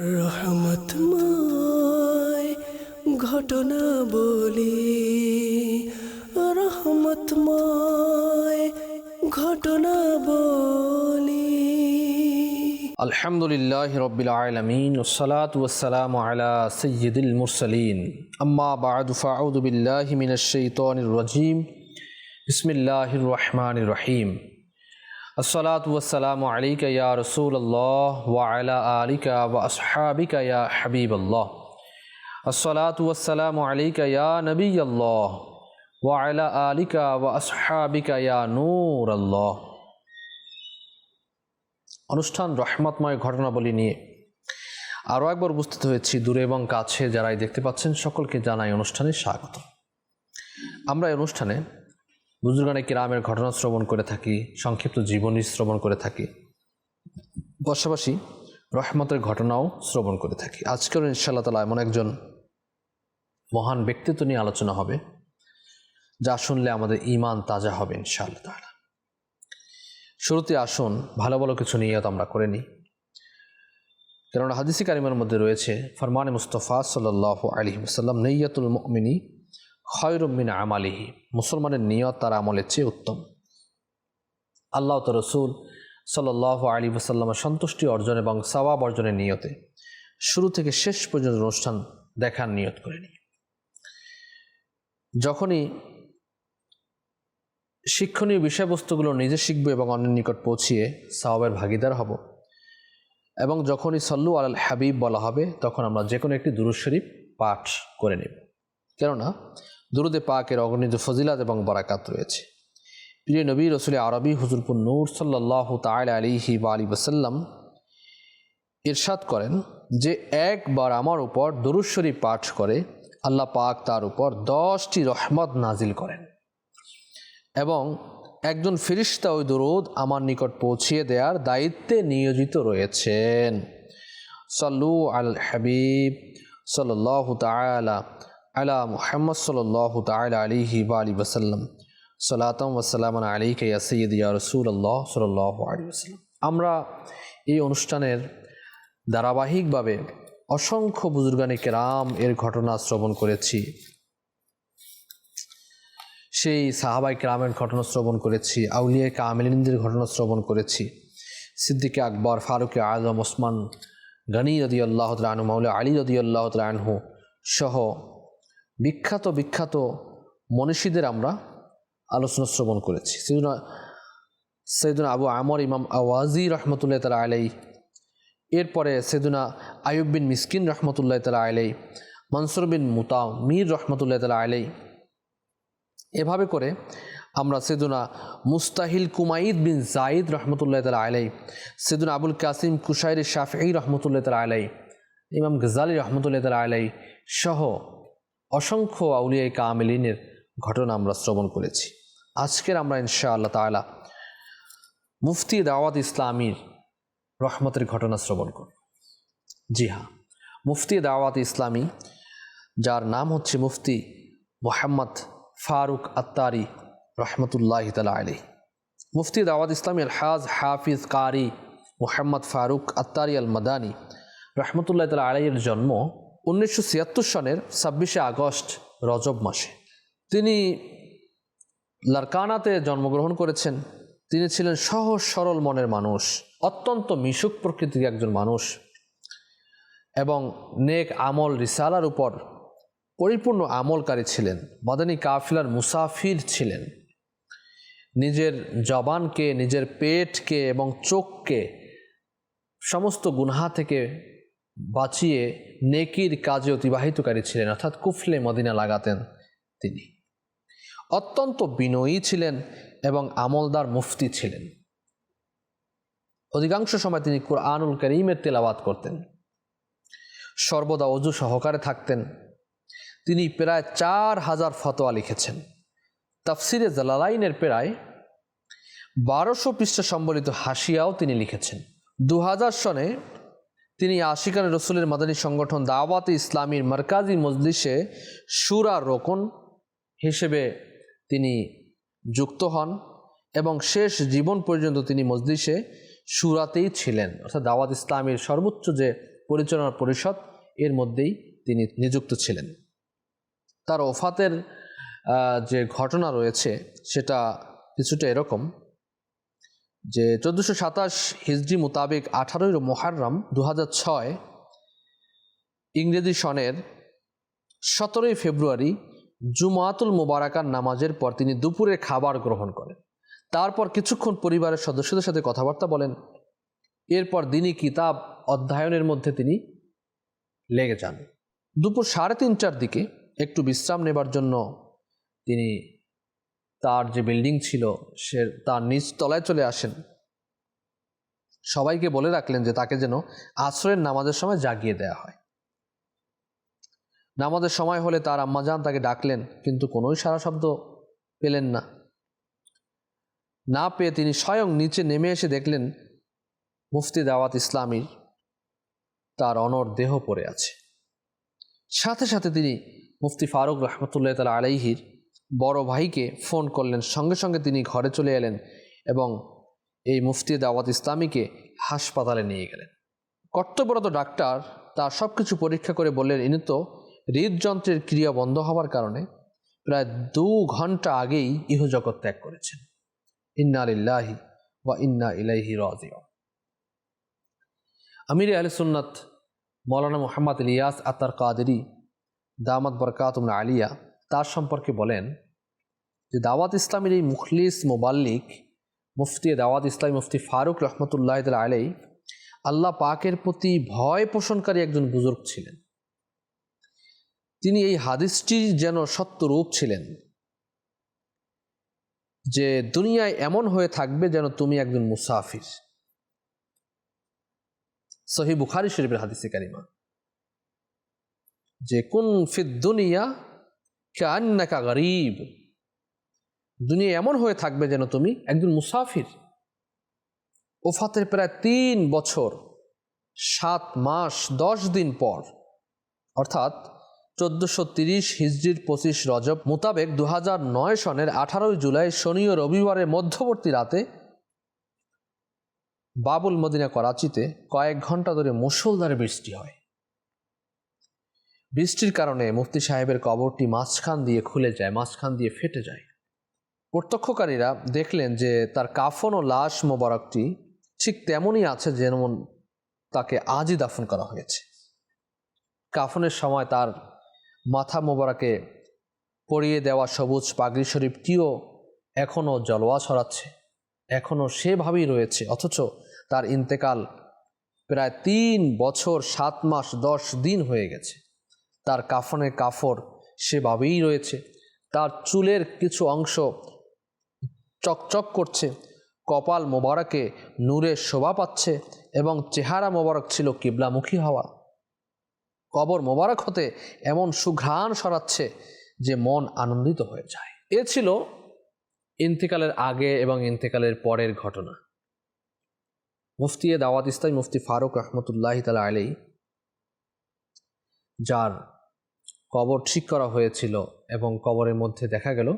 রহমতময় ঘটনা বলি। রহমতময় ঘটনা বলি। আলহামদুলিল্লাহ রবিল আলমিন ওসালাত ওসালাম আলা সৈয়দুল মুরসলিন। আম্মা বাদুফা আউদুবিল্লাহ মিনাশ শৈতানির রাজিম। বিসমিল্লাহির রহমান রহিম। الصلاة والسلام عليك يا رسول الله وعلى آلك وأصحابك يا حبيب الله الصلاة والسلام عليك يا نبي الله وعلى آلك وأصحابك يا نور الله অনুষ্ঠান রহমতময় ঘটনাবলী নিয়ে আরও একবার উপস্থিত হয়েছি দূরে এবং কাছে যারাই দেখতে পাচ্ছেন সকলকে জানাই অনুষ্ঠানে স্বাগত আমরা এই অনুষ্ঠানে বুজুর্গানে কিরামের ঘটনা শ্রবণ করে থাকি, সংক্ষিপ্ত জীবনী শ্রবণ করে থাকি। পাশাপাশি রহমতের ঘটনাও শ্রবণ করে থাকি। আজকেও ইনশাল্লাহ তালা এমন একজন মহান ব্যক্তিত্ব নিয়ে আলোচনা হবে, যা শুনলে আমাদের ইমান তাজা হবে ইনশাআল্লাহ তালা শুরুতে আসুন, ভালো ভালো কিছু নিয়ত আমরা করে নিই। কেননা হাদিসি কারিমের মধ্যে রয়েছে, ফরমানে মুস্তফা সাল্লাহ আলী সাল্লাম নৈয়াতুল মিনী খয়রুমিন আমালিহি। মুসলমানের নিয়ত তার আমলের চেয়ে উত্তম। আল্লাহ তো রসুল সাল্লাহ আলী সাল্লামের সন্তুষ্টি অর্জন এবং সওয়াব অর্জনের নিয়তে শুরু থেকে শেষ পর্যন্ত অনুষ্ঠান দেখার নিয়ত করে নিই যখনই শিক্ষণীয় বিষয়বস্তুগুলো নিজে শিখব এবং অন্যের নিকট পৌঁছিয়ে সাহাবের ভাগিদার হব এবং যখনই সল্লু আল হাবিব বলা হবে, তখন আমরা যে কোনো একটি দুরুদ শরীফ পাঠ করে নেব। কেননা দুরুদে পাকের অগণিত ফজিলাত এবং বরাকাত রয়েছে। প্রিয় নবী, রসুল আরবি হুজুরপুর নূর সাল্লাহ তাল আলিহি বা আলী ওসাল্লাম ইরশাদ করেন যে একবার আমার উপর দুরুদ শরীফ পাঠ করে আল্লাহ পাক তার উপর দশটি রহমত নাজিল করেন এবং একজন ফিরিস্তা ওই দরুদ আমার নিকট পৌঁছিয়ে দেওয়ার দায়িত্বে নিয়োজিত রয়েছেন। সল্লু আল হাবিব সাল্লাহ তালা আলা মুহাম্মদ সাল্লাহ তালা আলিহি বা আলী ওসাল্লাম সালাতম ওসালাম আলিকে সৈয়দ ইয়া রসুল আল্লাহ সাল্লাহ আলী ওসাল্লাম আমরা এই অনুষ্ঠানের ধারাবাহিকভাবে অসংখ্য বুজুর্গানি কেরাম এর ঘটনা শ্রবণ করেছি। সেই সাহাবাই গ্রামের ঘটনা শ্রবণ করেছি, আউলিয়া কামিলিনদের ঘটনা শ্রবণ করেছি। সিদ্দিকে আকবর, ফারুক আজম, ওসমান গনি রদি আল্লাহ আনহু মাউলা আলী রদি আল্লাহ আনহু সহ বিখ্যাত বিখ্যাত মনীষীদের আমরা আলোচনা শ্রবণ করেছি। সেদিনা সৈদুনা আবু আমর, ইমাম আওয়াজি রহমতুল্লাহ তালা আলাই এরপরে সেদুনা আয়ুব বিন মিসকিন রহমতুল্লাহ তালা আলাই মনসুর বিন মুতা মীর রহমতুল্লাহ তালা আলাই এভাবে করে আমরা সেদুনা মুস্তাহিল কুমাইদ বিন জাইদ রহমতুল্লাহ তালা আলাই সেদুনা আবুল কাসিম কুশাইর শাফি রহমতুল্লাহ তালা আলাই ইমাম গজালি রহমতুল্লাহ তালা আলাই সহ অসংখ্য আউলিয়াই কামিলিনের ঘটনা আমরা শ্রবণ করেছি। আজকের আমরা ইনশা আল্লাহ তালা মুফতি দাওয়াত ইসলামীর রহমতের ঘটনা শ্রবণ করব। জি হ্যাঁ মুফতি দাওয়াত ইসলামী, যার নাম হচ্ছে মুফতি মোহাম্মদ ফারুক আত্তারি রহমতুল্লাহ তালা আলী মুফতি দাওয়াত ইসলামী আলহাজ হাফিজ কারি মোহাম্মদ ফারুক আত্তারি আল মাদানী রহমতুল্লাহ তালা আলাইয়ের জন্ম উনিশশো ছিয়াত্তর সনের ছাব্বিশে আগস্ট রজব মাসে। তিনি লারকানাতে জন্মগ্রহণ করেছেন। তিনি ছিলেন সহজ, সরল মনের মানুষ, অত্যন্ত মিশুক প্রকৃতির একজন মানুষ এবং নেক আমল রিসালার উপর পরিপূর্ণ আমলকারী ছিলেন। মাদানী কাফিলার মুসাফির ছিলেন। নিজের জবানকে, নিজের পেটকে এবং চোখকে সমস্ত গুনহা থেকে বাঁচিয়ে নেকির কাজে অতিবাহিতকারী ছিলেন, অর্থাৎ কুফলে মদিনা লাগাতেন তিনি। অত্যন্ত বিনয়ী ছিলেন এবং আমলদার মুফতি ছিলেন। অধিকাংশ সময় তিনি কোরআনুল করিমের তেলাবাত করতেন। সর্বদা অজু সহকারে থাকতেন। তিনি প্রায় চার হাজার ফতোয়া লিখেছেন। তাফসিরে জালালাইনের প্রায় বারোশো পৃষ্ঠা সম্বলিত হাসিয়াও তিনি লিখেছেন। দু হাজার সনে তিনি আশিকান রসুলের মাদানী সংগঠন দাওয়াত ইসলামীর মার্কাজি মজলিসে সুরা রোকন হিসেবে তিনি যুক্ত হন এবং শেষ জীবন পর্যন্ত তিনি মজলিসে সুরাতেই ছিলেন। অর্থাৎ দাওয়াত ইসলামের সর্বোচ্চ যে পরিচালনা পরিষদ, এর মধ্যেই তিনি নিযুক্ত ছিলেন। তার ওফাতের যে ঘটনা রয়েছে, সেটা কিছুটা এরকম। যে চোদ্দোশো সাতাশ হিজড়ি মোতাবেক আঠারোই মহারম দু ছয় ইংরেজি সনের সতেরোই ফেব্রুয়ারি জুমাতুল মুবারাকার নামাজের পর তিনি দুপুরে খাবার গ্রহণ করেন। তারপর কিছুক্ষণ পরিবারের সদস্যদের সাথে কথাবার্তা বলেন। এরপর দিনই কিতাব অধ্যয়নের মধ্যে তিনি লেগে যান। দুপুর সাড়ে তিনটার দিকে একটু বিশ্রাম নেবার জন্য তিনি তার যে বিল্ডিং ছিল, সে তার নিচ তলায় চলে আসেন। সবাইকে বলে রাখলেন যে তাকে যেন আশ্রয়ের নামাজের সময় জাগিয়ে দেয়া হয়। নামাজের সময় হলে তার আম্মাজান তাকে ডাকলেন, কিন্তু কোনোই সারা শব্দ পেলেন না। না পেয়ে তিনি স্বয়ং নিচে নেমে এসে দেখলেন, মুফতি দাওয়াত ইসলামীর তার অনর দেহ পড়ে আছে। সাথে সাথে তিনি মুফতি ফারুক রহমতুল্লাহ তালা আলাইহির বড় ভাইকে ফোন করলেন। সঙ্গে সঙ্গে তিনি ঘরে চলে এলেন এবং এই মুফতি দাওয়াত ইসলামীকে হাসপাতালে নিয়ে গেলেন। কর্তব্যরত ডাক্তার তার সব কিছু পরীক্ষা করে বললেন, ইনি তো হৃদযন্ত্রের ক্রিয়া বন্ধ হওয়ার কারণে প্রায় দু ঘণ্টা আগেই ইহজগৎ ত্যাগ করেছেন। ইন্না আলিল্লাহি ওয়া ইন্না ইলাইহি রাজিউ আমির আলী সুন্নাত মৌলানা মোহাম্মদ ইলিয়াস আতার কাদেরি, দামাত বরকাতুম আলিয়া তার সম্পর্কে বলেন যে দাওয়াত ইসলামের এই মুখলিস মোবাল্লিক মুফতি, দাওয়াত ইসলাম মুফতি ফারুক রহমতুল্লাহ আলাই আল্লাহ পাকের প্রতি ভয় পোষণকারী একজন বুজুর্গ ছিলেন। তিনি এই হাদিসটির যেন সত্য রূপ ছিলেন যে দুনিয়ায় এমন হয়ে থাকবে যেন তুমি একজন মুসাফির। সহি বুখারি শরীফের হাদিসে কারিমা, যে কোন ফিদ দুনিয়া কান্নাকা গরিব। দুনিয়া এমন হয়ে থাকবে যেন তুমি একজন মুসাফির। ওফাতের প্রায় তিন বছর, সাত মাস, দশ দিন পর, অর্থাৎ চোদ্দশো তিরিশ হিজড়ির পঁচিশ রজব মোতাবেক দু হাজার নয় সনের আঠারোই জুলাই শনি ও রবিবারের মধ্যবর্তী রাতে বাবুল মদিনা করাচিতে কয়েক ঘণ্টা ধরে মুষলধারে বৃষ্টি হয়। বৃষ্টির কারণে মুফতি সাহেবের কবরটি মাঝখান দিয়ে খুলে যায়, মাঝখান দিয়ে ফেটে যায়। প্রত্যক্ষকারীরা দেখলেন যে তার কাফন ও লাশ মোবারকটি ঠিক তেমনই আছে যেমন তাকে আজই দাফন করা হয়েছে। কাফনের সময় তার মাথা মোবারকে পরিয়ে দেওয়া সবুজ পাগড়ি শরীফটিও এখনও জলোয়া ছড়াচ্ছে, এখনও সেভাবেই রয়েছে, অথচ তার ইন্তেকাল প্রায় তিন বছর, সাত মাস, দশ দিন হয়ে গেছে। তার কাফনের কাফর সেভাবেই রয়েছে। তার চুলের কিছু অংশ চকচক করছে। কপাল মোবারকে নূরের শোভা পাচ্ছে এবং চেহারা মোবারক ছিল কিবলামুখী হওয়া। কবর মোবারক হতে এমন সুঘ্রাণ সরাচ্ছে যে মন আনন্দিত হয়ে যায়। এ ছিল ইন্তেকালের আগে এবং ইন্তেকালের পরের ঘটনা। মুফতি দাওয়াত ইসলাম মুফতি ফারুক রহমতুল্লাহ তালা আলী যার কবর ঠিক করা হয়েছিল এবং কবরের মধ্যে দেখা গেল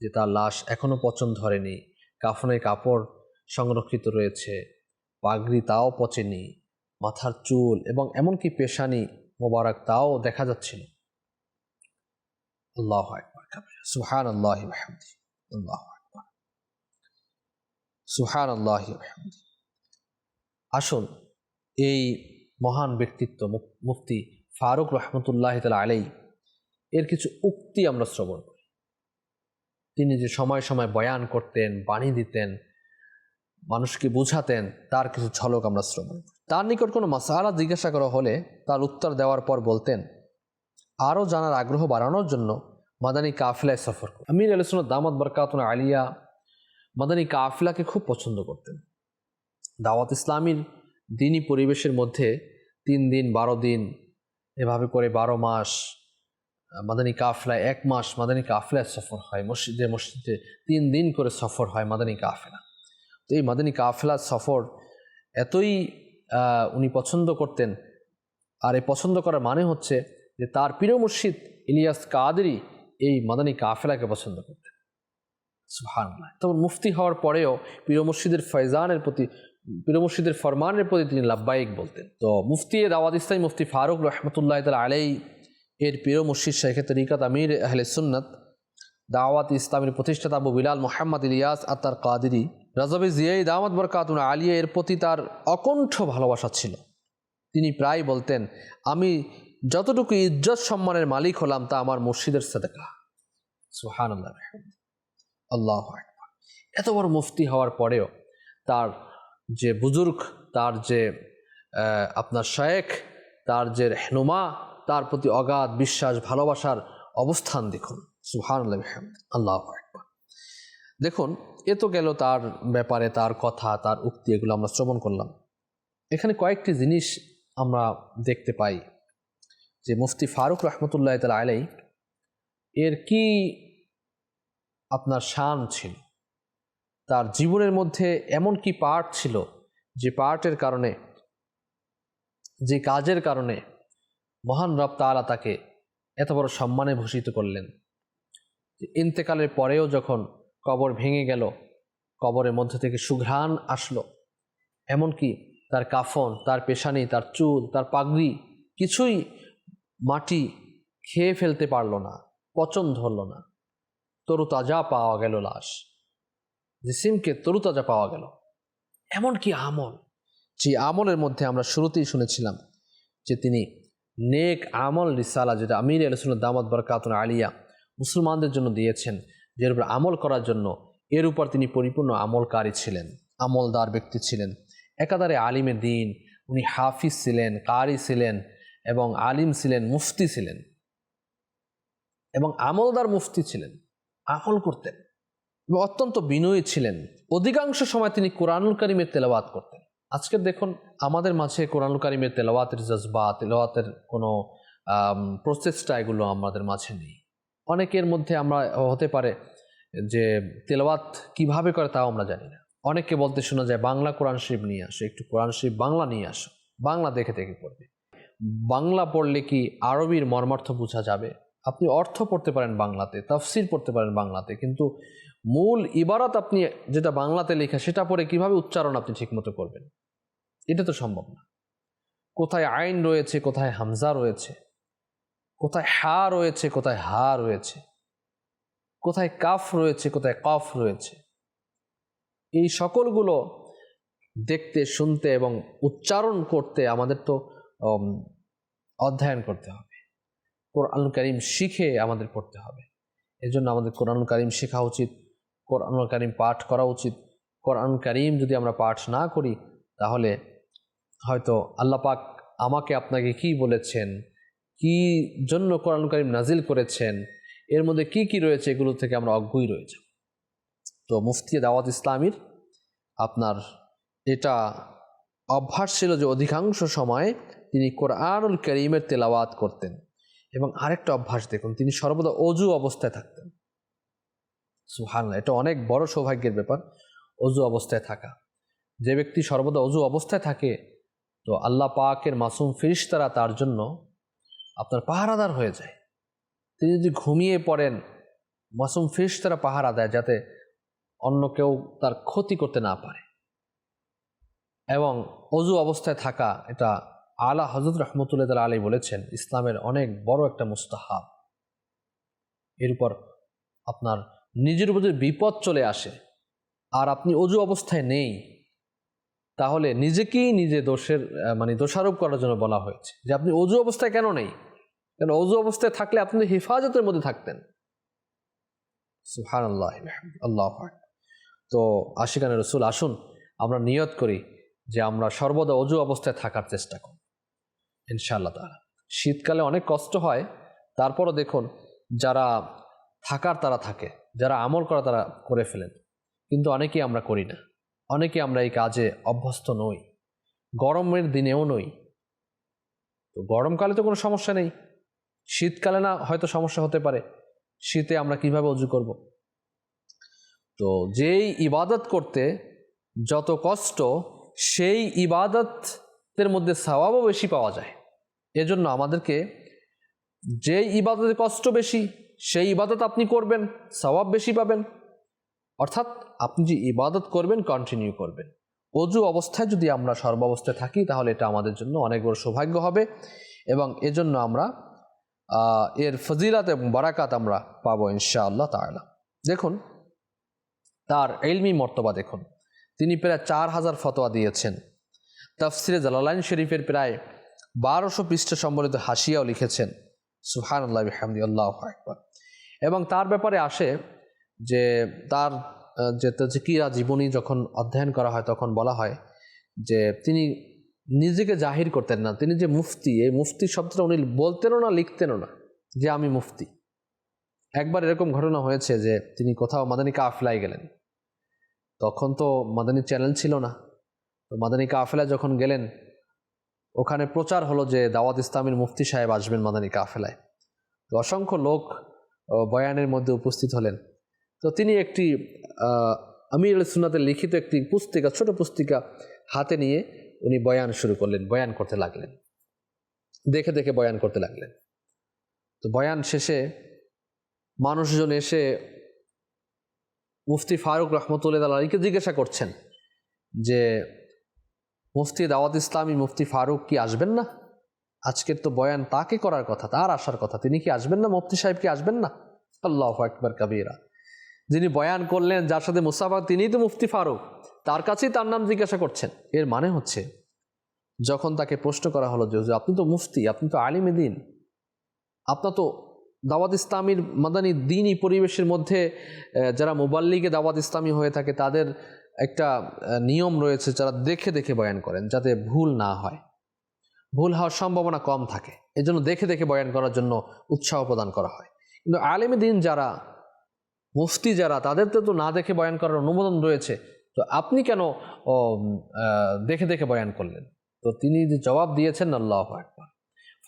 যে তার লাশ এখনও পচন ধরেনি, কাফনের কাপড় সংরক্ষিত রয়েছে, পাগড়ি তাও পচেনি, মাথার চুল এবং এমনকি পেশানি মোবারক তাও দেখা যাচ্ছিল। আসুন, এই মহান ব্যক্তিত্ব মুফতি ফারুক রহমতুল্লাহ তালা আলাই এর কিছু উক্তি আমরা শ্রবণ করি। তিনি যে সময় সময় বয়ান করতেন, বাণী দিতেন, মানুষকে বুঝাতেন, তার কিছু ঝলক আমরা শ্রবণ তার নিকট কোনো মাসালা জিজ্ঞাসা করা হলে তার উত্তর দেওয়ার পর বলতেন, আরও জানার আগ্রহ বাড়ানোর জন্য মাদানী কাফিলায় সফর আমির আলসুন দামাদ বরকাতুন আলিয়া মাদানী কাফিলাকে খুব পছন্দ করতেন। দাওয়াত ইসলামীর দিনই পরিবেশের মধ্যে তিন দিন, বারো দিন, এভাবে করে বারো মাস মাদানী কাফলায় এক মাস মাদানী কাফলায় সফর হয়, মসজিদে মসজিদে তিন দিন করে সফর হয় মাদানী কাফেলা। তো এই মাদানী কাফেলা সফর এতই উনি পছন্দ করতেন, আর এই পছন্দ করার মানে হচ্ছে যে তার প্রিয় মুর্শিদ ইলিয়াস কাদেরই এই মাদানী কাফেলাকে পছন্দ করতেন। সুবহানাল্লাহ। তখন মুফতি হওয়ার পরেও প্রিয় মুর্শিদের ফয়জানের প্রতি, পীর মুর্শিদের ফরমানের প্রতি তিনি লাভবাহিক বলতেন। তো মুফতি দাওয়াত ইসলাম মুফতি ফারুক রহমতুল্লাহ তাল আলাই এর প্রিয় মুর্শিদ শেখে তরিকাত আমির আহলে সুন্নত, দাওয়াত ইসলামের প্রতিষ্ঠাতা আবু বিলাল মোহাম্মদ ইলিয়াস আত্মার কাদিরি রাজাবি জিয়াই দাওয়াত বরকাতুন আলিয়া এর প্রতি তার অকণ্ঠ ভালোবাসা ছিল। তিনি প্রায় বলতেন, আমি যতটুকু ইজ্জত সম্মানের মালিক হলাম তা আমার মুর্শিদের সাদেকা। সুহান আল্লাহ এত বড় মুফতি হওয়ার পরেও তার যে বুজুর্গ, তার যে আপনার শায়েখ, তার যে রেহনুমা তার প্রতি অগাধ বিশ্বাস, ভালোবাসার অবস্থান দেখুন। সুহান আল্লাহ দেখুন, এ তো গেল তার ব্যাপারে, তার কথা, তার উক্তি, এগুলো আমরা শ্রবণ করলাম। এখানে কয়েকটি জিনিস আমরা দেখতে পাই যে মুফতি ফারুক রহমতুল্লাহ তাল আলাই এর কি আপনার শান ছিল? তার জীবনের মধ্যে এমন কি পার্ট ছিল যে পার্টের কারণে, যে কাজের কারণে মহান রব তাআলা তাকে এত বড় সম্মানে ভূষিত করলেন ইন্তেকালের পরেও যখন কবর ভেঙে গেল, কবরের মধ্যে থেকে সুঘ্রাণ আসলো। এমনকি তার কাফন, তার পেশানি, তার চুল, তার পাগড়ি কিছুই মাটি খেয়ে ফেলতে পারল না, পচন ধরল না। তরুতাজা পাওয়া গেল লাশ জিসিমকে তরুতাজা পাওয়া গেল। এমন কি আমল, যে আমলের মধ্যে আমরা শুরুতেই শুনেছিলাম যে তিনি নেক আমল রিসালা যেটা আমির আলসুল দামত বরকাতুন আলিয়া মুসলমানদের জন্য দিয়েছেন, যের উপর আমল করার জন্য এর উপর তিনি পরিপূর্ণ আমলকারী ছিলেন, আমলদার ব্যক্তি ছিলেন। একাধারে আলিমে দিন, উনি হাফিজ ছিলেন, কারি ছিলেন এবং আলিম ছিলেন, মুফতি ছিলেন এবং আমলদার মুফতি ছিলেন, আমল করতেন এবং অত্যন্ত বিনয়ী ছিলেন। অধিকাংশ সময় তিনি কোরআনুল করিমের তেলাওয়াত করতেন। আজকে দেখুন, আমাদের মাঝে কোরআনুল করিমের তেলাওয়াতের জজবা, তেলাওয়াতের কোনো প্রচেষ্টা এগুলো আমাদের মাঝে নেই। অনেকের মধ্যে আমরা হতে পারে যে তেলাওয়াত কীভাবে করে তাও আমরা জানি না। অনেককে বলতে শোনা যায়, বাংলা কোরআন শরীফ নিয়ে আসো, একটু কোরআন শরীফ বাংলা নিয়ে আসো, বাংলা দেখে দেখে পড়বে। বাংলা পড়লে কি আরবির মর্মার্থ বোঝা যাবে? আপনি অর্থ পড়তে পারেন বাংলাতে, তফসির পড়তে পারেন বাংলাতে, কিন্তু মূল ইবারত আপনি যেটা বাংলাতে লেখা, সেটা পড়ে কীভাবে উচ্চারণ আপনি ঠিকমতো করবেন? এটা তো সম্ভব না। কোথায় আইন রয়েছে, কোথায় হামজা রয়েছে, কোথায় হা রয়েছে, কোথায় হা রয়েছে, কোথায় কাফ রয়েছে, কোথায় কফ রয়েছে, এই সকলগুলো দেখতে, শুনতে এবং উচ্চারণ করতে আমাদের তো অধ্যয়ন করতে হবে। কোরআন করিম শিখে আমাদের পড়তে হবে। এর জন্য আমাদের কোরআন করিম শেখা উচিত। কোরআন করিম পাঠ করা উচিত। কোরআন করিম যদি আমরা পাঠ না করি, তাহলে হয়তো আল্লাহ পাক আমাকে আপনাকে কি বলেছেন? কি জন্য কোরআন করিম নাজিল করেছেন? এর মধ্যে কি কি রয়েছে এগুলো থেকে আমরা অজ্ঞই রয়েছে তো মুফতি দাওয়াত ইসলামীর আপনার এটা অভ্যাস ছিল যে অধিকাংশ সময় তিনি কোরআনুল করিমের তেলাওয়াত করতেন। এবং আরেকটা অভ্যাস দেখুন, তিনি সর্বদা অজু অবস্থায় থাকতেন। সুহান এটা অনেক বড় সৌভাগ্যের ব্যাপার, অজু অবস্থায় থাকা। যে ব্যক্তি সর্বদা অজু অবস্থায় থাকে, তো আল্লাহ পাকের মাসুম ফিরিস্তারা তার জন্য আপনার পাহারাদার হয়ে যায়। তিনি যদি ঘুমিয়ে পড়েন, মাসুম ফিরিস্তারা পাহারা দেয় যাতে অন্য কেউ তার ক্ষতি করতে না পারে। এবং অজু অবস্থায় থাকা, এটা আলা হজরত রহমতুল্লাহ তালা আলী বলেছেন, ইসলামের অনেক বড় একটা মুস্তাহাব। এর উপর আপনার নিজের উপর যদি বিপদ চলে আসে আর আপনি অজু অবস্থায় নেই, তাহলে নিজেকেই নিজে দোষের মানে দোষারোপ করার জন্য বলা হয়েছে যে আপনি অজু অবস্থায় কেন নেই? কেন অজু অবস্থায় থাকলে আপনি হেফাজতের মধ্যে থাকতেন? সুহান আল্লাহ আল্লাহ তো আশিকানের রসুল, আসুন আমরা নিয়ত করি যে আমরা সর্বদা অজু অবস্থায় থাকার চেষ্টা করি, ইনশাআল্লাহ তাআলা। শীতকালে অনেক কষ্ট হয়, তারপরও দেখুন যারা থাকার তারা থাকে। যারা আমল করা তারা করে ফেলেন। কিন্তু অনেকেই আমরা করি না। অনেকে আমরা এই কাজে অভ্যস্ত নই। গরমের দিনেও নই। তো গরমকালে তো কোনো সমস্যা নেই। শীতকালে না হয়তো সমস্যা হতে পারে। শীতে আমরা কীভাবে অজু করব? তো যেই ইবাদত করতে যত কষ্ট, সেই ইবাদতের মধ্যে স্বভাবও বেশি পাওয়া যায়। এজন্য আমাদেরকে যেই ইবাদতের কষ্ট বেশি সেই ইবাদত আপনি করবেন, সওয়াব বেশি পাবেন। অর্থাৎ আপনি যে ইবাদত করবেন কন্টিনিউ করবেন। অজু অবস্থায় যদি আমরা সর্বাবস্থায় থাকি, তাহলে এটা আমাদের জন্য অনেক বড় সৌভাগ্য হবে এবং এজন্য আমরা এর ফজিলাত এবং বারাকাত আমরা পাবো ইনশাআল্লাহ তাআলা। দেখুন, তার এলমি মর্তবা দেখুন। তিনি প্রায় চার হাজার ফতোয়া দিয়েছেন। তাফসিরে জালালাইন শরীফের প্রায় বারোশো পৃষ্ঠ সম্বলিত হাসিয়াও লিখেছেন। সুহান আল্লাহ হামদি আল্লাহ একবার এবং তার ব্যাপারে আসে যে তার যে তাজকিরা জীবনী যখন অধ্যয়ন করা হয়, তখন বলা হয় যে তিনি নিজেকে জাহির করতেন না। তিনি যে মুফতি, এই মুফতি শব্দটা উনি বলতেনও না, লিখতেনও না যে আমি মুফতি। একবার এরকম ঘটনা হয়েছে যে তিনি কোথাও মাদানী কাফলায় গেলেন। তখন তো মাদানী চ্যানেল ছিল না। তো মাদানী কাফেলায় যখন গেলেন ওখানে প্রচার হলো যে দাওয়াত ইসলামের মুফতি সাহেব আসবেন মাদানী কাফেলায়। তো অসংখ্য লোক বয়ানের মধ্যে উপস্থিত হলেন। তো তিনি একটি আমির আল সুন্নাতের লিখিত একটি পুস্তিকা, ছোট পুস্তিকা হাতে নিয়ে উনি বয়ান শুরু করলেন, বয়ান করতে লাগলেন। দেখে দেখে বয়ান করতে লাগলেন। তো বয়ান শেষে মানুষজন এসে মুফতি ফারুক রহমতুল্লাহ আলীকে জিজ্ঞাসা করছেন যে মুফতি দাওয়াত ইসলামী মুফতি ফারুক কি আসবেন না? আজকের তো বয়ান তাকে করার কথা, তার আসার কথা, তিনি কি আসবেন না? মুফতি সাহেব কি আসবেন না? আল্লাহ আকবর কবিরা। যিনি বয়ান করলেন, যার সাথে মুসাফা তিনিই তো মুফতি ফারুক। তার কাছেই তার নাম জিজ্ঞাসা করছেন। এর মানে হচ্ছে, যখন তাকে প্রশ্ন করা হলো যে আপনি তো মুফতি, আপনি তো আলিমে দিন। আপনার তো দাওয়াত ইসলামীর মাদানী দিনই পরিবেশের মধ্যে যারা মোবাল্লিগে দাওয়াত ইসলামী হয়ে থাকে, তাদের একটা নিয়ম রয়েছে যারা দেখে দেখে বয়ান করেন যাতে ভুল না হয়। ভুল হওয়ার সম্ভাবনা কম থাকে। এজন্য দেখে দেখে বয়ান করার জন্য উৎসাহ প্রদান করা হয়। কিন্তু আলেমে দিন যারা, মুফতি যারা, তাদের তো না দেখে বয়ান করার অনুমোদন রয়েছে। তো আপনি কেন দেখে দেখে বয়ান করলেন? তো তিনি যে জবাব দিয়েছেন, আল্লাহ একবার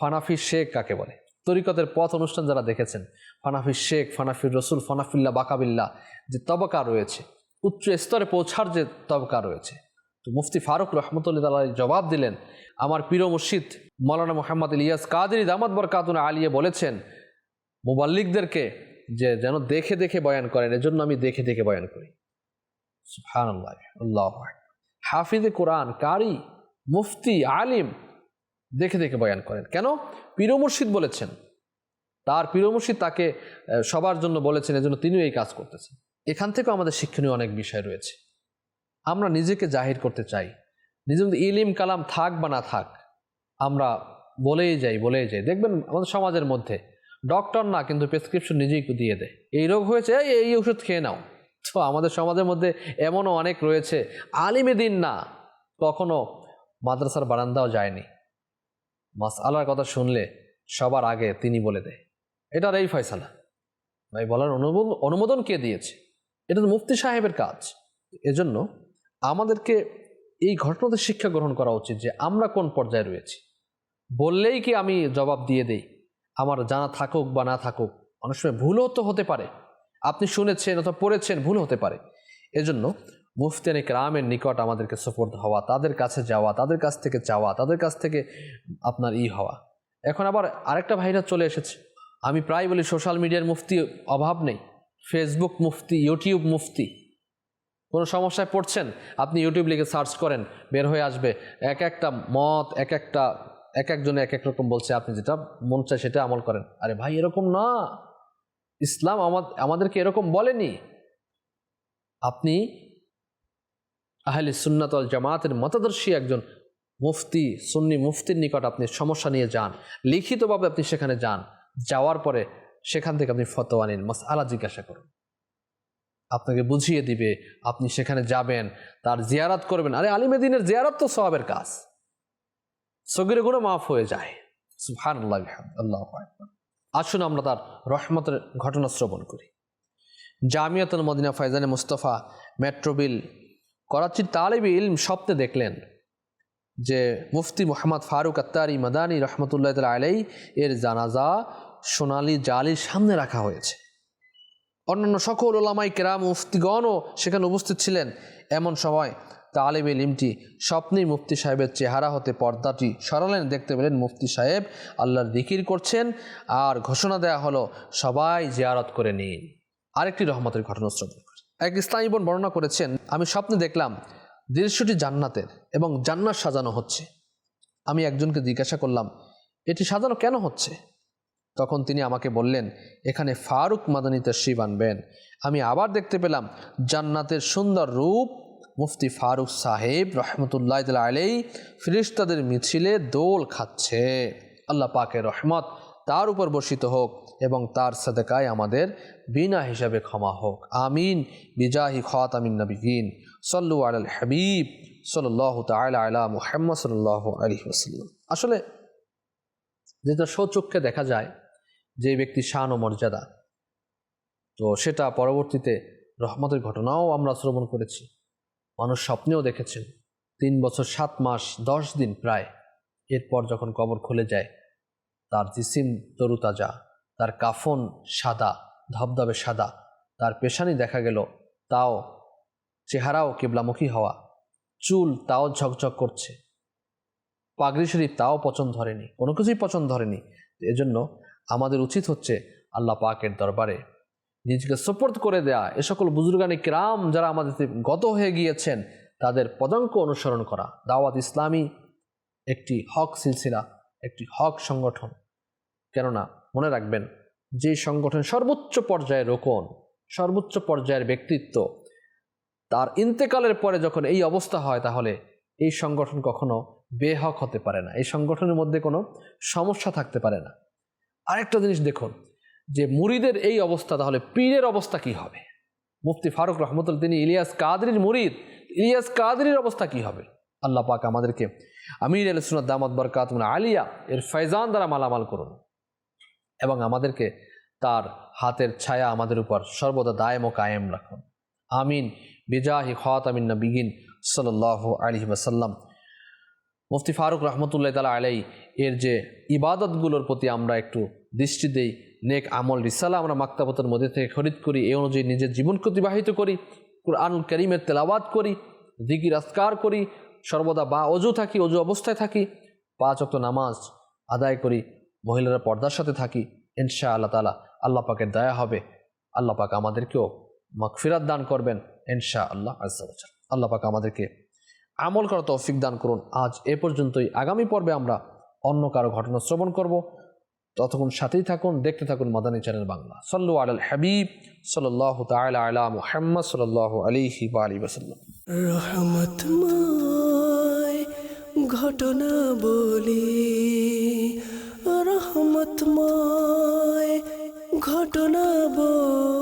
ফানাফি শেখ কাকে বলে? তরিকতের পথ অনুষ্ঠান যারা দেখেছেন, ফানাফি শেখ, ফানাফির রসুল, ফানাফিল্লা, বাকাবিল্লা, যে তবকা রয়েছে উচ্চ স্তরে পৌঁছার যে তবকা রয়েছে। তো মুফতি ফারুক রহমতুল্লাহ জবাব দিলেন, আমার প্রিয় মুর্শিদ মৌলানা মোহাম্মদ ইলিয়াস কাদির দামাদ বরকাতুন আলিয়ে বলেছেন, মুবাল্লিকদেরকে যে যেন দেখে দেখে বয়ান করেন, এজন্য আমি দেখে দেখে বয়ান করি। হাফিজে কোরআন কারি মুফতি আলিম দেখে দেখে বয়ান করেন। কেন? পীর মুর্শিদ বলেছেন। তার পীর মুর্শিদ তাকে সবার জন্য বলেছেন, এজন্য তিনিও এই কাজ করতেছেন। এখান থেকেও আমাদের শিক্ষণীয় অনেক বিষয় রয়েছে। আমরা নিজেকে জাহির করতে চাই। নিজের মধ্যে ইলিম, কালাম থাক বা না থাক, আমরা বলেই যাই বলেই যাই। দেখবেন আমাদের সমাজের মধ্যে ডক্টর না, কিন্তু প্রেসক্রিপশন নিজেই দিয়ে দেয়। এই রোগ হয়েছে, এই এই ওষুধ খেয়ে নাও। তো আমাদের সমাজের মধ্যে এমনও অনেক রয়েছে। আলিমে দিন না, কখনো মাদ্রাসার বারান্দাও যায়নি। মাস আল্লাহর কথা শুনলে সবার আগে তিনি বলে দেয়। এটার এই ফয়সালা। ভাই, বলার অনুমোদন অনুমোদন কে দিয়েছে? এটা তো মুফতি সাহেবের কাজ। এজন্য আমাদেরকে এই ঘটনাতে শিক্ষা গ্রহণ করা উচিত যে আমরা কোন পর্যায়ে রয়েছি। বললেই কি আমি জবাব দিয়ে দেই? আমার জানা থাকুক বা না থাকুক, অনেক সময় ভুলও তো হতে পারে। আপনি শুনেছেন অথবা পড়েছেন, ভুল হতে পারে। এজন্য মুফতিয়ানিক রামের নিকট আমাদেরকে সফর্দ হওয়া, তাদের কাছে যাওয়া, তাদের কাছ থেকে চাওয়া, তাদের কাছ থেকে আপনার ই হওয়া। এখন আবার আরেকটা ভাইরা চলে এসেছে। আমি প্রায় বলি, সোশ্যাল মিডিয়ার মুফতি অভাব নেই। ফেসবুক মুফতি ইউটিউব মুফতি। কোনো সমস্যায় পড়ছেন? আপনি ইউটিউব লিখে সার্চ করেন, বের হয়ে আসবে। এক একটা মত, এক একটা, এক একজনে এক এক রকম বলছে, আপনি যেটা মন চায় সেটা আমল করেন। আরে ভাই, এরকম না। ইসলাম আমা- আমাদেরকে এরকম বলেনি। আপনি আহলে সুন্নাতল জামাতের মতাদর্শী একজন মুফতি, সুন্নি মুফতির নিকট আপনি সমস্যা নিয়ে যান। লিখিতভাবে আপনি সেখানে যান। যাওয়ার পরে সেখান থেকে আপনি ফতোয়া নিন মাস আলা জিজ্ঞাসা করুন। আপনাকে বুঝিয়ে দিবে, আপনি সেখানে যাবেন, তার জিয়ারাত করবেন। আরে আলিমে দিনের জিয়ারাত তো সবাবের কাজ। সগিরে গুলো মাফ হয়ে যায়। সুহান আল্লাহ আসুন আমরা তার রহমতের ঘটনা শ্রবণ করি। জামিয়াতুল মদিনা ফাইজানে মুস্তফা মেট্রোবিল করাচির তালেবি ইলম স্বপ্নে দেখলেন যে মুফতি মোহাম্মদ ফারুক আত্তারি মাদানী রহমতুল্লাহ তাল আলাই এর জানাজা সোনালি জালির সামনে রাখা হয়েছে। অন্যান্য সকল ওলামাই কেরাম, মুফতিগণও সেখানে উপস্থিত ছিলেন। এমন সময় তালেব ইলিমটি স্বপ্নেই মুফতি সাহেবের চেহারা হতে পর্দাটি সরালেন। দেখতে পেলেন মুফতি সাহেব আল্লাহর দিকির করছেন আর ঘোষণা দেয়া হলো, সবাই জিয়ারত করে নিন। আরেকটি রহমতের ঘটনা শ্রবণ। এক ইসলামী বোন বর্ণনা করেছেন, আমি স্বপ্নে দেখলাম দৃশ্যটি জান্নাতের এবং জান্নাত সাজানো হচ্ছে। আমি একজনকে জিজ্ঞাসা করলাম, এটি সাজানো কেন হচ্ছে? তখন তিনি আমাকে বললেন, এখানে ফারুক মাদানী তশরিফ আনবেন। আমি আবার দেখতে পেলাম জান্নাতের সুন্দর রূপ। মুফতি ফারুক সাহেব রহমতুল্লাহ আলাই ফিরিস্তাদের মিছিলে দোল খাচ্ছে। আল্লাহ পাকের রহমত তার উপর বর্ষিত হোক এবং তার সাদেকায় আমাদের বিনা হিসাবে ক্ষমা হোক। আমিন। বিজাহি খাত আমিন নবীন। সল্লু আল হাবিব সাল্লাহ তালা মুহাম্মদ সাল্লাহ আলী আসলে যেটা সচক্ষে দেখা যায় যে ব্যক্তি শান ও মর্যাদা। তো সেটা পরবর্তীতে রহমতের ঘটনাও আমরা শ্রবণ করেছি। মানুষ স্বপ্নেও দেখেছেন, তিন বছর সাত মাস, দশ দিন প্রায়, এরপর যখন কবর খুলে যায়, তার জিসিম তরুতাজা, তার কাফন সাদা, ধবধবে সাদা, তার পেশানি দেখা গেল, তাও চেহারাও কেবলামুখী হওয়া, চুল তাও ঝকঝক করছে। পাগড়ি শরীফ তাও পছন্দ ধরেনি, কোনো কিছুই পছন্দ ধরেনি। এজন্য আমাদের উচিত হচ্ছে আল্লাহ পাকের দরবারে নিজেকে সোপর্দ করে দেয়া। এ সকল বুজুর্গানি কিরাম যারা আমাদের গত হয়ে গিয়েছেন, তাদের পদাঙ্ক অনুসরণ করা। দাওয়াত ইসলামী একটি হক সিলসিলা, একটি হক সংগঠন। কেননা, মনে রাখবেন, যে সংগঠন সর্বোচ্চ পর্যায়ের রোকন, সর্বোচ্চ পর্যায়ের ব্যক্তিত্ব, তার ইন্তেকালের পরে যখন এই অবস্থা হয়, তাহলে এই সংগঠন কখনো বেহক হতে পারে না। এই সংগঠনের মধ্যে কোনো সমস্যা থাকতে পারে না। আরেকটা জিনিস দেখুন, যে মুরিদের এই অবস্থা, তাহলে পীরের অবস্থা কি হবে? মুফতি ফারুক রহমতুল তিনি ইলিয়াস কাদরির মুরিদ, ইলিয়াস কাদরির অবস্থা কি হবে? আল্লাহ পাক আমাদেরকে আমির আল সুনাদ দামদ বরকাত আলিয়া, এর ফয়জান দ্বারা মালামাল করুন এবং আমাদেরকে তার হাতের ছায়া আমাদের উপর সর্বদা দায়েম ও কায়েম রাখুন। আমিন। বিজাহি খাত আমিন নবীন সাল্লাহ আলহি ওসাল্লাম মুফতি ফারুক রহমতুল্লাহ তালা আলাই এর যে ইবাদতগুলোর প্রতি আমরা একটু দৃষ্টি দেই, নেক আমল, রিসালা আমরা মাক্তাবতের মধ্যে থেকে খরিদ করি এই অনুযায়ী নিজের জীবনকে অতিবাহিত করি কোরআন করিমের তেলাবাদ করি দিকির আসকার করি, সর্বদা বা অজু থাকি, অজু অবস্থায় থাকি, পাঁচ অক্ত নামাজ আদায় করি, মহিলারা পর্দার সাথে থাকি ইনশা আল্লাহ তালা আল্লাহ পাকের দয়া হবে, আল্লাহ পাক আমাদেরকেও মাগফিরাত দান করবেন ইনশা আল্লাহ আজ্জাবজাল আল্লাহ পাক আমাদেরকে আমল করা তৌফিক দান করুন। আজ এ পর্যন্তই। আগামী পর্বে আমরা অন্য কারও ঘটনা শ্রবণ করব। ততক্ষণ সাথেই থাকুন, দেখতে থাকুন মাদানী চ্যানেল বাংলা। সল্লু আল হাবিব সাল্লাহ তালা আলা মুহাম্মদ সাল্লাহ আলিহি বা আলী রহমতময় ঘটনা বলি, রহমতময় ঘটনা বলি।